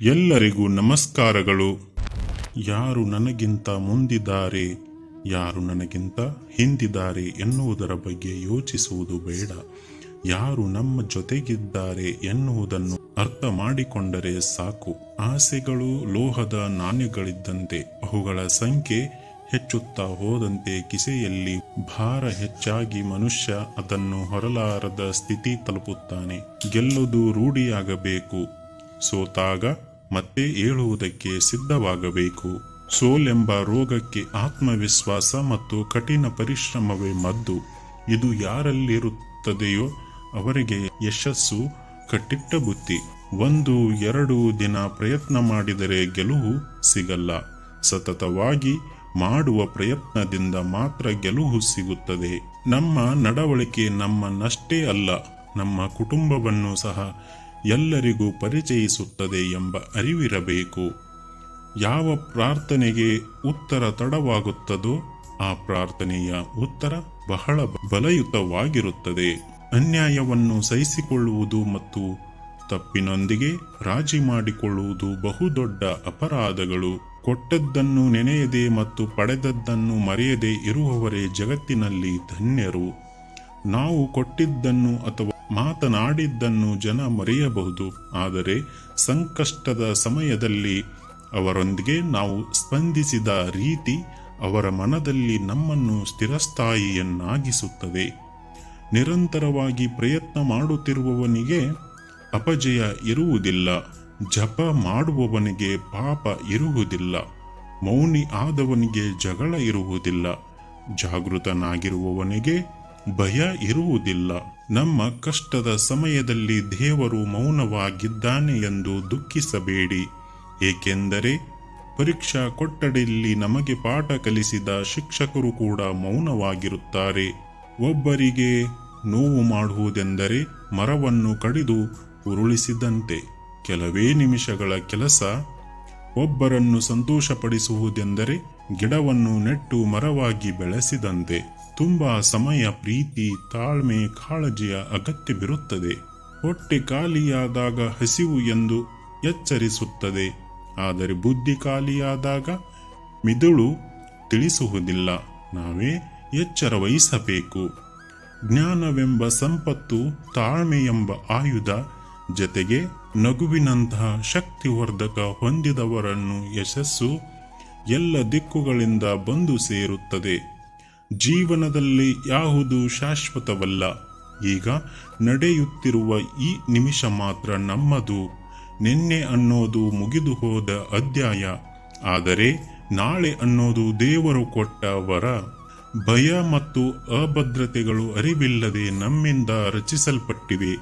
ಎಲ್ಲರಿಗೂ ನಮಸ್ಕಾರಗಳು. ಯಾರು ನನಗಿಂತ ಮುಂದಿದ್ದಾರೆ, ಯಾರು ನನಗಿಂತ ಹಿಂದಿದ್ದಾರೆ ಎನ್ನುವುದರ ಬಗ್ಗೆ ಯೋಚಿಸುವುದು ಬೇಡ. ಯಾರು ನಮ್ಮ ಜೊತೆಗಿದ್ದಾರೆ ಎನ್ನುವುದನ್ನು ಅರ್ಥ ಮಾಡಿಕೊಂಡರೆ ಸಾಕು. ಆಸೆಗಳು ಲೋಹದ ನಾಣ್ಯಗಳಿದ್ದಂತೆ, ಅವುಗಳ ಸಂಖ್ಯೆ ಹೆಚ್ಚುತ್ತಾ ಹೋದಂತೆ ಕಿಸೆಯಲ್ಲಿ ಭಾರ ಹೆಚ್ಚಾಗಿ ಮನುಷ್ಯ ಅದನ್ನು ಹೊರಲಾರದ ಸ್ಥಿತಿ ತಲುಪುತ್ತಾನೆ. ಗೆಲ್ಲುವುದು ರೂಢಿಯಾಗಬೇಕು. ಸೋತಾಗ ಮತ್ತೆ ಏಳುವುದಕ್ಕೆ ಸಿದ್ಧವಾಗಬೇಕು. ಸೋಲೆಂಬ ರೋಗಕ್ಕೆ ಆತ್ಮವಿಶ್ವಾಸ ಮತ್ತು ಕಠಿಣ ಪರಿಶ್ರಮವೇ ಮದ್ದು. ಇದು ಯಾರಲ್ಲಿರುತ್ತದೆಯೋ ಅವರಿಗೆ ಯಶಸ್ಸು, ಕಟ್ಟಿಟ್ಟ ಬುತ್ತಿ ಒಂದು, ಎರಡು ದಿನ ಪ್ರಯತ್ನ ಮಾಡಿದರೆ ಗೆಲುವು ಸಿಗಲ್ಲ. ಸತತವಾಗಿ ಮಾಡುವ ಪ್ರಯತ್ನದಿಂದ ಮಾತ್ರ ಗೆಲುವು ಸಿಗುತ್ತದೆ. ನಮ್ಮ ನಡವಳಿಕೆ ನಮ್ಮನ್ನಷ್ಟೇ ಅಲ್ಲ, ನಮ್ಮ ಕುಟುಂಬವನ್ನು ಸಹ ಎಲ್ಲರಿಗೂ ಪರಿಚಯಿಸುತ್ತದೆ ಎಂಬ ಅರಿವಿರಬೇಕು. ಯಾವ ಪ್ರಾರ್ಥನೆಗೆ ಉತ್ತರ ತಡವಾಗುತ್ತದೋ ಆ ಪ್ರಾರ್ಥನೆಯ ಉತ್ತರ ಬಹಳ ಬಲಯುತವಾಗಿರುತ್ತದೆ. ಅನ್ಯಾಯವನ್ನು ಸಹಿಸಿಕೊಳ್ಳುವುದು ಮತ್ತು ತಪ್ಪಿನೊಂದಿಗೆ ರಾಜಿ ಮಾಡಿಕೊಳ್ಳುವುದು ಬಹುದೊಡ್ಡ ಅಪರಾಧಗಳು. ಕೊಟ್ಟದ್ದನ್ನು ನೆನೆಯದೆ ಮತ್ತು ಪಡೆದದ್ದನ್ನು ಮರೆಯದೆ ಇರುವವರೇ ಜಗತ್ತಿನಲ್ಲಿ ಧನ್ಯರು. ನಾವು ಕೊಟ್ಟಿದ್ದನ್ನು ಅಥವಾ ಮಾತನಾಡಿದ್ದನ್ನು ಜನ ಮರೆಯಬಹುದು, ಆದರೆ ಸಂಕಷ್ಟದ ಸಮಯದಲ್ಲಿ ಅವರೊಂದಿಗೆ ನಾವು ಸ್ಪಂದಿಸಿದ ರೀತಿ ಅವರ ಮನದಲ್ಲಿ ನಮ್ಮನ್ನು ಸ್ಥಿರಸ್ಥಾಯಿಯನ್ನಾಗಿಸುತ್ತದೆ. ನಿರಂತರವಾಗಿ ಪ್ರಯತ್ನ ಮಾಡುತ್ತಿರುವವನಿಗೆ ಅಪಜಯ ಇರುವುದಿಲ್ಲ, ಜಪ ಮಾಡುವವನಿಗೆ ಪಾಪ ಇರುವುದಿಲ್ಲ, ಮೌನಿ ಆದವನಿಗೆ ಜಗಳ ಇರುವುದಿಲ್ಲ, ಜಾಗೃತನಾಗಿರುವವನಿಗೆ ಭಯ ಇರುವುದಿಲ್ಲ. ನಮ್ಮ ಕಷ್ಟದ ಸಮಯದಲ್ಲಿ ದೇವರು ಮೌನವಾಗಿದ್ದಾನೆ ಎಂದು ದುಃಖಿಸಬೇಡಿ. ಏಕೆಂದರೆ ಪರೀಕ್ಷಾ ಕೊಠಡಿಯಲ್ಲಿ ನಮಗೆ ಪಾಠ ಕಲಿಸಿದ ಶಿಕ್ಷಕರು ಕೂಡ ಮೌನವಾಗಿರುತ್ತಾರೆ. ಒಬ್ಬರಿಗೆ ನೋವು ಮಾಡುವುದೆಂದರೆ ಮರವನ್ನು ಕಡಿದು ಉರುಳಿಸಿದಂತೆ. ಕೆಲವೇ ನಿಮಿಷಗಳ ಕೆಲಸ ಒಬ್ಬರನ್ನು ಸಂತೋಷಪಡಿಸುವುದೆಂದರೆ ಗಿಡವನ್ನು ನೆಟ್ಟು ಮರವಾಗಿ ಬೆಳೆಸಿದಂತೆ. ತುಂಬಾ ಸಮಯ, ಪ್ರೀತಿ, ತಾಳ್ಮೆ, ಕಾಳಜಿಯ ಅಗತ್ಯವಿರುತ್ತದೆ ಹೊಟ್ಟೆ ಖಾಲಿಯಾದಾಗ ಹಸಿವು ಎಂದು ಎಚ್ಚರಿಸುತ್ತದೆ. ಆದರೆ ಬುದ್ಧಿ ಖಾಲಿಯಾದಾಗ ಮಿದುಳು ತಿಳಿಸುವುದಿಲ್ಲ. ನಾವೇ ಎಚ್ಚರ ವಹಿಸಬೇಕು. ಜ್ಞಾನವೆಂಬ ಸಂಪತ್ತು ತಾಳ್ಮೆ ಎಂಬ ಆಯುಧ, ಜತೆಗೆ ನಗುವಿನಂತಹ ಶಕ್ತಿವರ್ಧಕ ಹೊಂದಿದವರನ್ನು ಯಶಸ್ಸು ಎಲ್ಲ ದಿಕ್ಕುಗಳಿಂದ ಬಂದು ಸೇರುತ್ತದೆ. ಜೀವನದಲ್ಲಿ ಯಾವುದು ಶಾಶ್ವತವಲ್ಲ, ಈಗ ನಡೆಯುತ್ತಿರುವ ಈ ನಿಮಿಷ ಮಾತ್ರ ನಮ್ಮದು. ನಿನ್ನೆ ಅನ್ನೋದು ಮುಗಿದು ಹೋದ ಅಧ್ಯಾಯ, ಆದರೆ ನಾಳೆ ಅನ್ನೋದು ದೇವರು ಕೊಟ್ಟ ವರ. ಭಯ ಮತ್ತು ಅಭದ್ರತೆಗಳು ಅರಿವಿಲ್ಲದೆ ನಮ್ಮಿಂದ ರಚಿಸಲ್ಪಟ್ಟಿವೆ.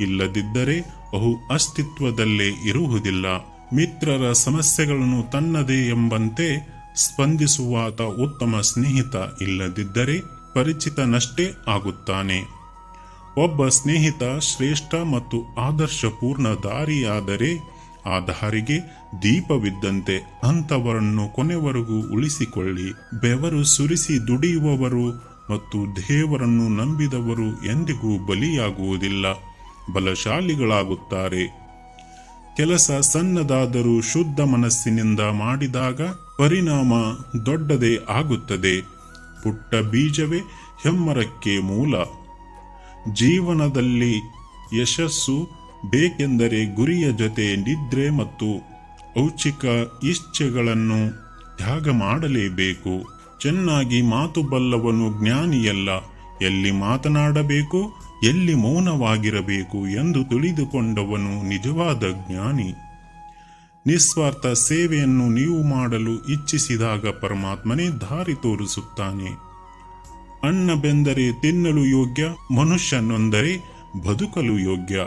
ಇಲ್ಲದಿದ್ದರೆ ಅವು ಅಸ್ತಿತ್ವದಲ್ಲೇ ಇರುವುದಿಲ್ಲ. ಮಿತ್ರರ ಸಮಸ್ಯೆಗಳನ್ನು ತನ್ನದೇ ಎಂಬಂತೆ ಸ್ಪಂದಿಸುವಾತ ಉತ್ತಮ ಸ್ನೇಹಿತ ಇಲ್ಲದಿದ್ದರೆ ಪರಿಚಿತನಷ್ಟೇ ಆಗುತ್ತಾನೆ. ಒಬ್ಬ ಸ್ನೇಹಿತ ಶ್ರೇಷ್ಠ ಮತ್ತು ಆದರ್ಶಪೂರ್ಣ ದಾರಿಯಾದರೆ ಆ ದಾರಿಗೆ ದೀಪವಿದ್ದಂತೆ ಅಂಥವರನ್ನು ಕೊನೆವರೆಗೂ ಉಳಿಸಿಕೊಳ್ಳಿ. ಬೆವರು ಸುರಿಸಿ ದುಡಿಯುವವರು ಮತ್ತು ದೇವರನ್ನು ನಂಬಿದವರು ಎಂದಿಗೂ ಬಲಿಯಾಗುವುದಿಲ್ಲ. ಬಲಶಾಲಿಗಳಾಗುತ್ತಾರೆ. ಕೆಲಸ ಸಣ್ಣದಾದರೂ ಶುದ್ಧ ಮನಸ್ಸಿನಿಂದ ಮಾಡಿದಾಗ ಪರಿಣಾಮ ದೊಡ್ಡದೇ ಆಗುತ್ತದೆ. ಪುಟ್ಟ ಬೀಜವೇ ಹೆಮ್ಮರಕ್ಕೆ ಮೂಲ. ಜೀವನದಲ್ಲಿ ಯಶಸ್ಸು ಬೇಕೆಂದರೆ ಗುರಿಯ ಜೊತೆ ನಿದ್ರೆ ಮತ್ತು ಔಚಿಕ ಇಚ್ಛೆಗಳನ್ನು ತ್ಯಾಗ ಮಾಡಲೇಬೇಕು. ಚೆನ್ನಾಗಿ ಮಾತು ಬಲ್ಲವನು ಜ್ಞಾನಿಯಲ್ಲ. ಎಲ್ಲಿ ಮಾತನಾಡಬೇಕು, ಎಲ್ಲಿ ಮೌನವಾಗಿರಬೇಕು ಎಂದು ತಿಳಿದುಕೊಂಡವನು ನಿಜವಾದ ಜ್ಞಾನಿ. ನಿಸ್ವಾರ್ಥ ಸೇವೆಯನ್ನು ನೀವು ಮಾಡಲು ಇಚ್ಛಿಸಿದಾಗ ಪರಮಾತ್ಮನೇ ದಾರಿ ತೋರಿಸುತ್ತಾನೆ. ಅನ್ನ ಬೆಂದರೆ ತಿನ್ನಲು ಯೋಗ್ಯ, ಮನುಷ್ಯನೊಂದರೆ ಬದುಕಲು ಯೋಗ್ಯ.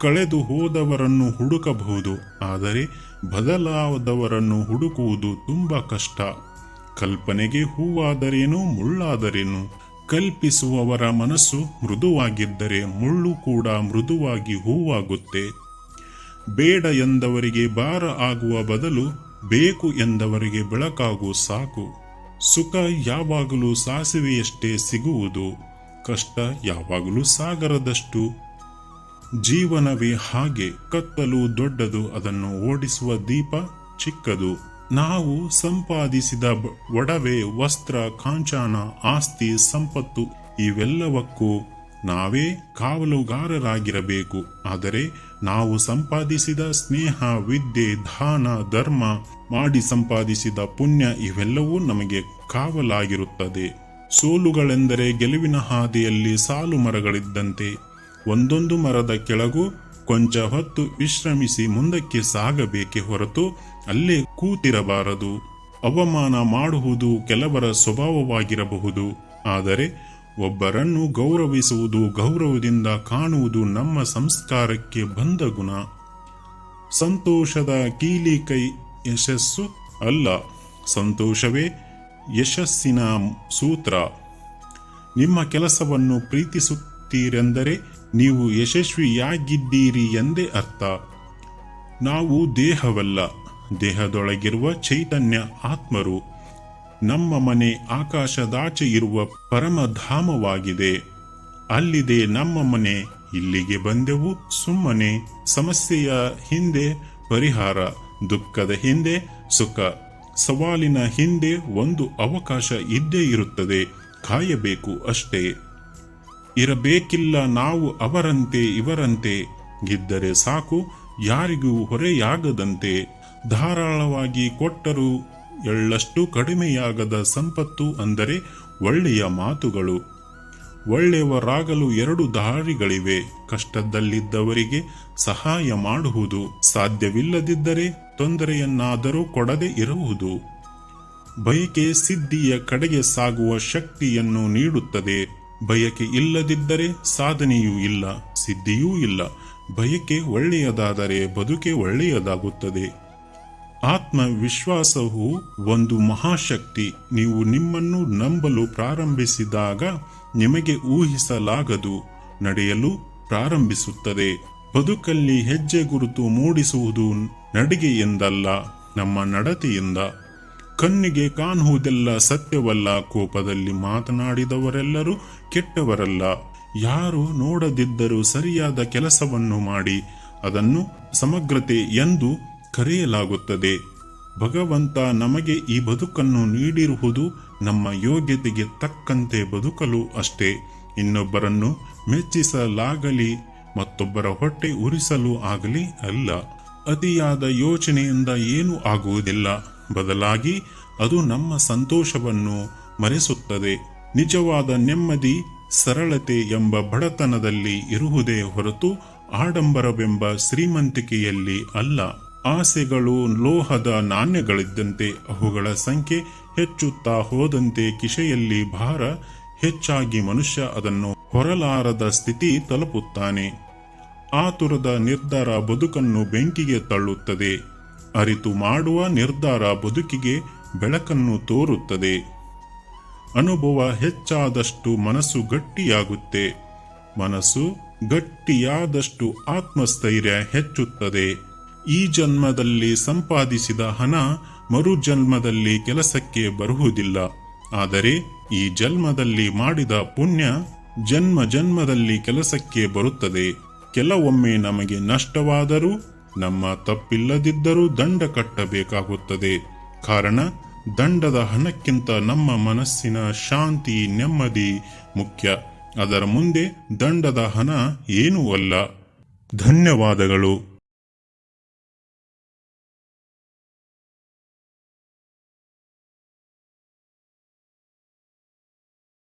ಕಳೆದು ಹೋದವರನ್ನು ಹುಡುಕಬಹುದು, ಆದರೆ ಬದಲಾದವರನ್ನು ಹುಡುಕುವುದು ತುಂಬಾ ಕಷ್ಟ. ಕಲ್ಪನೆಗೆ ಹೂವಾದರೇನು, ಮುಳ್ಳಾದರೇನು? ಕಲ್ಪಿಸುವವರ ಮನಸ್ಸು ಮೃದುವಾಗಿದ್ದರೆ ಮುಳ್ಳು ಕೂಡ ಮೃದುವಾಗಿ ಹೂವಾಗುತ್ತೆ. ಬೇಡ ಎಂದವರಿಗೆ ಭಾರ ಆಗುವ ಬದಲು ಬೇಕು ಎಂದವರಿಗೆ ಬೆಳಕಾಗು ಸಾಕು. ಸುಖ ಯಾವಾಗಲೂ ಸಾಸಿವೆಯಷ್ಟೇ ಸಿಗುವುದು, ಕಷ್ಟ ಯಾವಾಗಲೂ ಸಾಗರದಷ್ಟು. ಜೀವನವೇ ಹಾಗೆ, ಕತ್ತಲು ದೊಡ್ಡದು, ಅದನ್ನು ಓಡಿಸುವ ದೀಪ ಚಿಕ್ಕದು. ನಾವು ಸಂಪಾದಿಸಿದ ಒಡವೆ, ವಸ್ತ್ರ, ಕಾಂಚಾನ, ಆಸ್ತಿ, ಸಂಪತ್ತು, ಇವೆಲ್ಲವಕ್ಕೂ ನಾವೇ ಕಾವಲುಗಾರರಾಗಿರಬೇಕು. ಆದರೆ ನಾವು ಸಂಪಾದಿಸಿದ ಸ್ನೇಹ, ವಿದ್ಯೆ, ದಾನ, ಧರ್ಮ, ಮಾಡಿ ಸಂಪಾದಿಸಿದ ಪುಣ್ಯ ಇವೆಲ್ಲವೂ ನಮಗೆ ಕಾವಲಾಗಿರುತ್ತದೆ. ಸೋಲುಗಳೆಂದರೆ ಗೆಲುವಿನ ಹಾದಿಯಲ್ಲಿ ಸಾಲು ಮರಗಳಿದ್ದಂತೆ. ಒಂದೊಂದು ಮರದ ಕೆಳಗೂ ಕೊಂಚ ಹೊತ್ತು ವಿಶ್ರಮಿಸಿ ಮುಂದಕ್ಕೆ ಸಾಗಬೇಕೆ ಹೊರತು ಅಲ್ಲೇ ಕೂತಿರಬಾರದು. ಅವಮಾನ ಮಾಡುವುದು ಕೆಲವರ ಸ್ವಭಾವವಾಗಿರಬಹುದು. ಆದರೆ ಒಬ್ಬರನ್ನು ಗೌರವಿಸುವುದು, ಗೌರವದಿಂದ ಕಾಣುವುದು ನಮ್ಮ ಸಂಸ್ಕಾರಕ್ಕೆ ಬಂದ ಗುಣ. ಸಂತೋಷದ ಕೀಲಿ ಕೈ ಯಶಸ್ಸು ಅಲ್ಲ. ಸಂತೋಷವೇ ಯಶಸ್ಸಿನ ಸೂತ್ರ. ನಿಮ್ಮ ಕೆಲಸವನ್ನು ಪ್ರೀತಿಸುತ್ತೀರೆಂದರೆ ನೀವು ಯಶಸ್ವಿಯಾಗಿದ್ದೀರಿ ಎಂದೇ ಅರ್ಥ. ನಾವು ದೇಹವಲ್ಲ. ದೇಹದೊಳಗಿರುವ ಚೈತನ್ಯ ಆತ್ಮರು. ನಮ್ಮ ಮನೆ ಆಕಾಶದಾಚೆ ಇರುವ ಪರಮಧಾಮವಾಗಿದೆ. ಅಲ್ಲಿದೆ ನಮ್ಮ ಮನೆ. ಇಲ್ಲಿಗೆ ಬಂದೆವು ಸುಮ್ಮನೆ. ಸಮಸ್ಯೆಯ ಹಿಂದೆ ಪರಿಹಾರ, ದುಃಖದ ಹಿಂದೆ ಸುಖ. ಸವಾಲಿನ ಹಿಂದೆ ಒಂದು ಅವಕಾಶ ಇದ್ದೇ ಇರುತ್ತದೆ. ಕಾಯಬೇಕು ಅಷ್ಟೇ. ಇರಬೇಕಿಲ್ಲ ನಾವು ಅವರಂತೆ ಇವರಂತೆ. ಇದ್ದರೆ ಸಾಕು, ಯಾರಿಗೂ ಹೊರೆಯಾಗದಂತೆ. ಧಾರಾಳವಾಗಿ ಕೊಟ್ಟರೂ ಎಳ್ಳಷ್ಟು ಕಡಿಮೆಯಾಗದ ಸಂಪತ್ತು ಅಂದರೆ ಒಳ್ಳೆಯ ಮಾತುಗಳು. ಒಳ್ಳೆಯವರಾಗಲು ಎರಡು ದಾರಿಗಳಿವೆ. ಕಷ್ಟದಲ್ಲಿದ್ದವರಿಗೆ ಸಹಾಯ ಮಾಡುವುದು. ಸಾಧ್ಯವಿಲ್ಲದಿದ್ದರೆ ತೊಂದರೆಯನ್ನಾದರೂ ಕೊಡದೆ ಇರುವುದು. ಬಯಕೆ ಸಿದ್ಧಿಯ ಕಡೆಗೆ ಸಾಗುವ ಶಕ್ತಿಯನ್ನು ನೀಡುತ್ತದೆ. ಬಯಕೆ ಇಲ್ಲದಿದ್ದರೆ ಸಾಧನೆಯೂ ಇಲ್ಲ, ಸಿದ್ಧಿಯೂ ಇಲ್ಲ. ಬಯಕೆ ಒಳ್ಳೆಯದಾದರೆ ಬದುಕೆ ಒಳ್ಳೆಯದಾಗುತ್ತದೆ. ಆತ್ಮವಿಶ್ವಾಸವು ಒಂದು ಮಹಾಶಕ್ತಿ. ನೀವು ನಿಮ್ಮನ್ನು ನಂಬಲು ಪ್ರಾರಂಭಿಸಿದಾಗ ನಿಮಗೆ ಊಹಿಸಲಾಗದು. ನಡೆಯಲು ಪ್ರಾರಂಭಿಸುತ್ತದೆ. ಬದುಕಲ್ಲಿ ಹೆಜ್ಜೆ ಗುರುತು ಮೂಡಿಸುವುದು ನಡಿಗೆ ಎಂದಲ್ಲ, ನಮ್ಮ ನಡತೆಯಿಂದ. ಕಣ್ಣಿಗೆ ಕಾಣುವುದೆಲ್ಲ ಸತ್ಯವಲ್ಲ, ಕೋಪದಲ್ಲಿ ಮಾತನಾಡಿದವರೆಲ್ಲರೂ ಕೆಟ್ಟವರಲ್ಲ. ಯಾರು ನೋಡದಿದ್ದರೂ ಸರಿಯಾದ ಕೆಲಸವನ್ನು ಮಾಡಿ, ಅದನ್ನು ಸಮಗ್ರತೆ ಎಂದು ಕರೆಯಲಾಗುತ್ತದೆ. ಭಗವಂತ ನಮಗೆ ಈ ಬದುಕನ್ನು ನೀಡಿರುವುದು ನಮ್ಮ ಯೋಗ್ಯತೆಗೆ ತಕ್ಕಂತೆ ಬದುಕಲು ಅಷ್ಟೇ. ಇನ್ನೊಬ್ಬರನ್ನು ಮೆಚ್ಚಿಸಲಾಗಲಿ, ಮತ್ತೊಬ್ಬರ ಹೊಟ್ಟೆ ಉರಿಸಲು ಆಗಲಿ ಅಲ್ಲ. ಅತಿಯಾದ ಯೋಚನೆಯಿಂದ ಏನೂ ಆಗುವುದಿಲ್ಲ. ಬದಲಾಗಿ ಅದು ನಮ್ಮ ಸಂತೋಷವನ್ನು ಮರೆಸುತ್ತದೆ. ನಿಜವಾದ ನೆಮ್ಮದಿ, ಸರಳತೆ ಎಂಬ ಬಡತನದಲ್ಲಿ ಇರುವುದೇ ಹೊರತು ಆಡಂಬರವೆಂಬ ಶ್ರೀಮಂತಿಕೆಯಲ್ಲಿ ಅಲ್ಲ. ಆಸೆಗಳು, ಲೋಹದ ನಾಣ್ಯಗಳಿದ್ದಂತೆ ಅವುಗಳ ಸಂಖ್ಯೆ ಹೆಚ್ಚುತ್ತಾ ಹೋದಂತೆ ಕಿಶೆಯಲ್ಲಿ ಭಾರ, ಹೆಚ್ಚಾಗಿ ಮನುಷ್ಯ ಅದನ್ನು ಹೊರಲಾರದ ಸ್ಥಿತಿ ತಲುಪುತ್ತಾನೆ. ಆತುರದ ನಿರ್ಧಾರ ಬದುಕನ್ನು ಬೆಂಕಿಗೆ ತಳ್ಳುತ್ತದೆ. ಅರಿತು ಮಾಡುವ ನಿರ್ಧಾರ ಬದುಕಿಗೆ ಬೆಳಕನ್ನು ತೋರುತ್ತದೆ. ಅನುಭವ ಹೆಚ್ಚಾದಷ್ಟು ಮನಸ್ಸು ಗಟ್ಟಿಯಾಗುತ್ತೆ. ಮನಸ್ಸು ಗಟ್ಟಿಯಾದಷ್ಟು ಆತ್ಮಸ್ಥೈರ್ಯ ಹೆಚ್ಚುತ್ತದೆ. ಈ ಜನ್ಮದಲ್ಲಿ ಸಂಪಾದಿಸಿದ ಹಣ ಮರು ಜನ್ಮದಲ್ಲಿ ಕೆಲಸಕ್ಕೆ ಬರುವುದಿಲ್ಲ. ಆದರೆ ಈ ಜನ್ಮದಲ್ಲಿ ಮಾಡಿದ ಪುಣ್ಯ ಜನ್ಮ ಜನ್ಮದಲ್ಲಿ ಕೆಲಸಕ್ಕೆ ಬರುತ್ತದೆ. ಕೆಲವೊಮ್ಮೆ ನಮಗೆ ನಷ್ಟವಾದರೂ ನಮ್ಮ ತಪ್ಪಿಲ್ಲದಿದ್ದರೂ ದಂಡ ಕಟ್ಟಬೇಕಾಗುತ್ತದೆ. ಕಾರಣ ದಂಡದ ಹಣಕ್ಕಿಂತ ನಮ್ಮ ಮನಸ್ಸಿನ ಶಾಂತಿ, ನೆಮ್ಮದಿ ಮುಖ್ಯ. ಅದರ ಮುಂದೆ ದಂಡದ ಹಣ ಏನೂ ಅಲ್ಲ. ಧನ್ಯವಾದಗಳು.